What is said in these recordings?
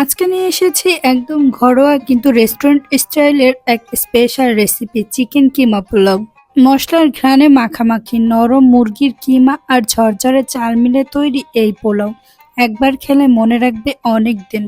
আজকে নিয়ে এসেছি একদম ঘরোয়া কিন্তু রেস্টুরেন্ট স্টাইলের এক special recipe chicken keema pulao মশলার ঘ্রাণে মাখামাখি, নরম মুরগির কিমা আর ঝরঝরে চাল মিলে তৈরি এই পোলাও একবার খেলে মনে রাখবে অনেক দিন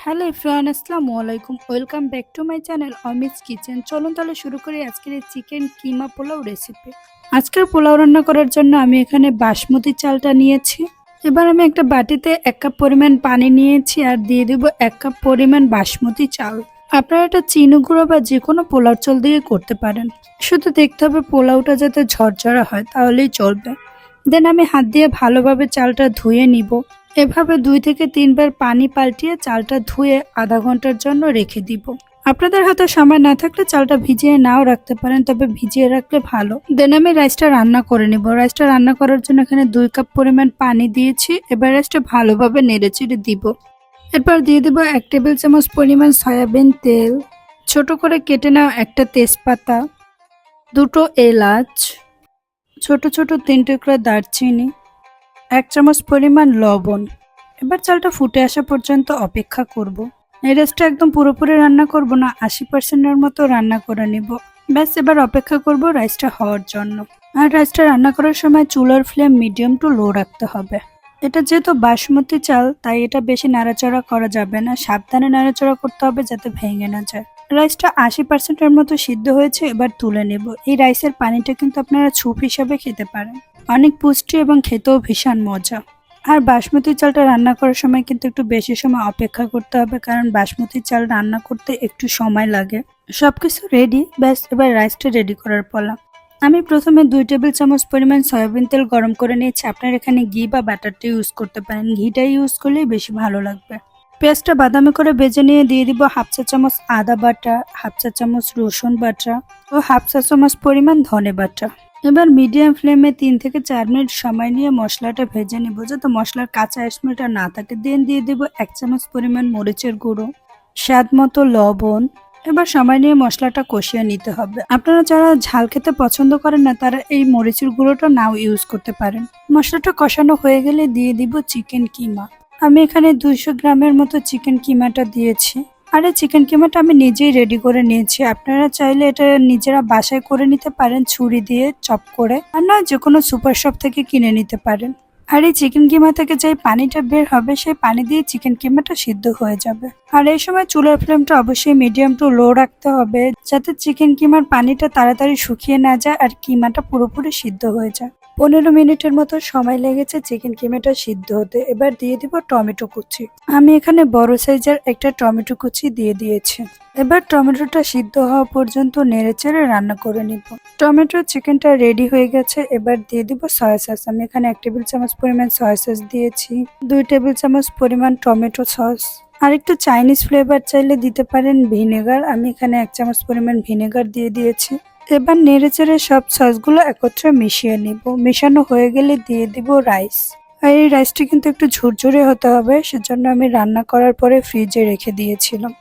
হ্যালো ইফরান আসসালামু আলাইকুম। Welcome back to my channel Amit kitchen. চলুন তাহলে শুরু করি আজকের এই চিকেন কিমা পোলাও রেসিপি আজকের পোলাও রান্না করার জন্য আমি এখানে বাসমতি চালটা নিয়েছি। এবার আমি একটা বাটিতে এক কাপ পরিমাণ পানি নিয়েছি আর দিয়ে দেবো এক কাপ পরিমাণ বাসমতি চাল। আপনারা এটা চিনি গুঁড়ো বা যে কোনো পোলাও চাল দিয়ে করতে পারেন। শুধু দেখতে হবে পোলাওটা যাতে ঝরঝরা হয়, তাহলেই চলবে। দেন আমি হাত দিয়ে ভালোভাবে চালটা ধুয়ে নিব। এভাবে দুই থেকে তিনবার পানি পাল্টিয়ে চালটা ধুয়ে আধা ঘণ্টার জন্য রেখে দিব। আপনাদের হাতে সময় না থাকলে চালটা ভিজিয়ে নাও রাখতে পারেন, তবে ভিজিয়ে রাখলে ভালো। দেন আমি রাইসটা রান্না করে নিব। রাইসটা রান্না করার জন্য এখানে দুই কাপ পরিমাণ পানি দিয়েছি। এবার রাইসটা ভালোভাবে নেড়ে চেড়ে দিব। এরপর দিয়ে দেবো এক টেবিল চামচ পরিমাণ সয়াবিন তেল, ছোট করে কেটে নেওয়া একটা তেজপাতা, দুটো এলাচ, ছোট ছোট তিন টুকরা দারচিনি, এক চামচ পরিমাণ লবণ। এবার চালটা ফুটে আসা পর্যন্ত অপেক্ষা করব। এই রাইসটা একদম পুরোপুরি রান্না করব না, আশি পার্সেন্টের মতো রান্না করে নিব। ব্যাস, এবার অপেক্ষা করব রাইসটা হওয়ার জন্য। আর রাইসটা রান্না করার সময় চুলার ফ্লেম মিডিয়াম টু লো রাখতে হবে। এটা যেহেতু বাসমতি চাল, তাই এটা বেশি নাড়াচাড়া করা যাবে না। সাবধানে নাড়াচাড়া করতে হবে যাতে ভেঙে না যায়। রাইসটা আশি পার্সেন্টের মতো সিদ্ধ হয়েছে, এবার তুলে নেব। এই রাইসের পানিটা কিন্তু আপনারা ছুপ হিসাবে খেতে পারেন। অনেক পুষ্টি এবং খেতেও ভীষণ মজা। আর বাসমতি চালটা রান্না করার সময় কিন্তু একটু বেশি সময় অপেক্ষা করতে হবে, কারণ বাসমতি চাল রান্না করতে একটু সময় লাগে। সবকিছু রেডি ব্যাস, এবার রাইসটা রেডি করার পালা। আমি প্রথমে দুই টেবিল চামচ পরিমাণ সয়াবিন তেল গরম করে নিয়েছি। আপনার এখানে ঘি বা বাটারটা ইউজ করতে পারেন। ঘিটা ইউজ করলেই বেশি ভালো লাগবে। পেঁয়াজটা বাদামি করে বেজে নিয়ে দিয়ে দিব হাফ চা চামচ আদা বাটা, হাফ চা চামচ রসুন বাটা ও হাফ চা চামচ পরিমাণ ধনে বাটা। এবার মিডিয়াম ফ্লেমে তিন থেকে চার মিনিট সময় নিয়ে মশলাটা ভেজে নিব। যাতে মশলার কাঁচা স্মেলটা না থাকে, দেন দিয়ে দেব এক চামচ পরিমাণ মরিচের গুঁড়ো, স্বাদ মতো লবণ। এবার সময় নিয়ে মশলাটা কষিয়ে নিতে হবে। আপনারা যারা ঝাল খেতে পছন্দ করেন না, তারা এই মরিচের গুঁড়োটা নাও ইউজ করতে পারেন। মশলাটা কষানো হয়ে গেলে দিয়ে দিব চিকেন কিমা। আমি এখানে দুইশো গ্রামের মতো চিকেন কিমাটা দিয়েছি। আর এই চিকেন কিমাটা আমি নিজেই রেডি করে নিয়েছি। আপনারা চাইলে এটা নিজেরা বাসায় করে নিতে পারেন, ছুরি দিয়ে চপ করে, আর না যে কোনো সুপার শপ থেকে কিনে নিতে পারেন। আর এই চিকেন কিমা থেকে যে পানিটা বের হবে, সেই পানি দিয়ে চিকেন কিমাটা সিদ্ধ হয়ে যাবে। আর এই সময় চুলার ফ্লেমটা অবশ্যই মিডিয়াম টু লো রাখতে হবে, যাতে চিকেন কিমার পানিটা তাড়াতাড়ি শুকিয়ে না যায় আর কিমাটা পুরোপুরি সিদ্ধ হয়ে যায়। পনেরো মিনিটের মতো সময় লেগেছে চিকেন কিমাটা সিদ্ধ হতে। এবার দিয়ে দিব টমেটো কুচি। আমি এখানে বড় সাইজের একটা টমেটো কুচি দিয়ে দিয়েছি। এবার টমেটোটা সিদ্ধ হওয়া পর্যন্ত নেড়েচেড়ে রান্না করে নিব। টমেটো চিকেনটা রেডি হয়ে গেছে। এবার দিয়ে দিব সয়া সস। আমি এখানে এক টেবিল চামচ পরিমাণ সয়া সস দিয়েছি। দুই টেবিল চামচ পরিমাণ টমেটো সস। আর একটু চাইনিজ ফ্লেভার চাইলে দিতে পারেন ভিনেগার। আমি এখানে এক চামচ পরিমাণ ভিনেগার দিয়ে দিয়েছি। এবার নেড়েচেড়ে সব সসগুলো একত্রে মিশিয়ে নিব। মেশানো হয়ে গেলে দিয়ে দিব রাইস। আর এই রাইসটি কিন্তু একটু ঝুরঝুরে হতে হবে, সেজন্য আমি রান্না করার পরে ফ্রিজে রেখে দিয়েছিলাম।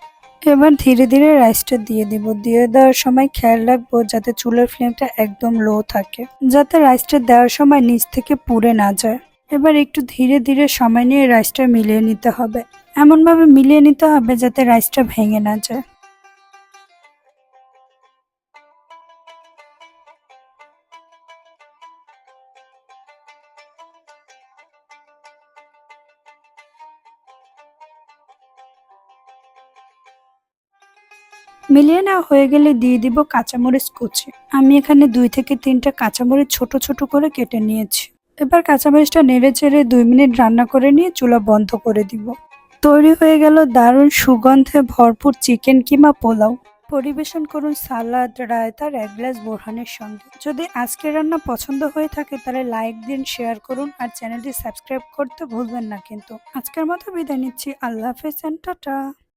এবার ধীরে ধীরে রাইসটা দিয়ে দিব। দিয়ে দেওয়ার সময় খেয়াল রাখব যাতে চুলের ফ্লেমটা একদম লো থাকে, যাতে রাইসটা দেওয়ার সময় নিচ থেকে পুড়ে না যায়। এবার একটু ধীরে ধীরে সময় নিয়ে রাইসটা মিলিয়ে নিতে হবে। এমনভাবে মিলিয়ে নিতে হবে যাতে রাইসটা ভেঙে না যায়। মিলিয়ে নেওয়া হয়ে গেলে দিয়ে দিব কাঁচামরিচ কুচি। আমি এখানে দুই থেকে তিনটা কাঁচামরিচ ছোট ছোট করে কেটে নিয়েছি। এবার কাঁচামরিচটা নেড়ে চেড়ে দুই মিনিট রান্না করে নিয়ে চুলা বন্ধ করে দিব। তৈরি হয়ে গেল দারুণ সুগন্ধে ভরপুর চিকেন কিমা পোলাও। পরিবেশন করুন সালাদ রায়তার এক গ্লাস বোরহানের সঙ্গে। যদি আজকের রান্না পছন্দ হয়ে থাকে তাহলে লাইক দিন, শেয়ার করুন আর চ্যানেলটি সাবস্ক্রাইব করতে ভুলবেন না কিন্তু। আজকের মতো বিদায় নিচ্ছি। আল্লাহ হাফেজ টাটা।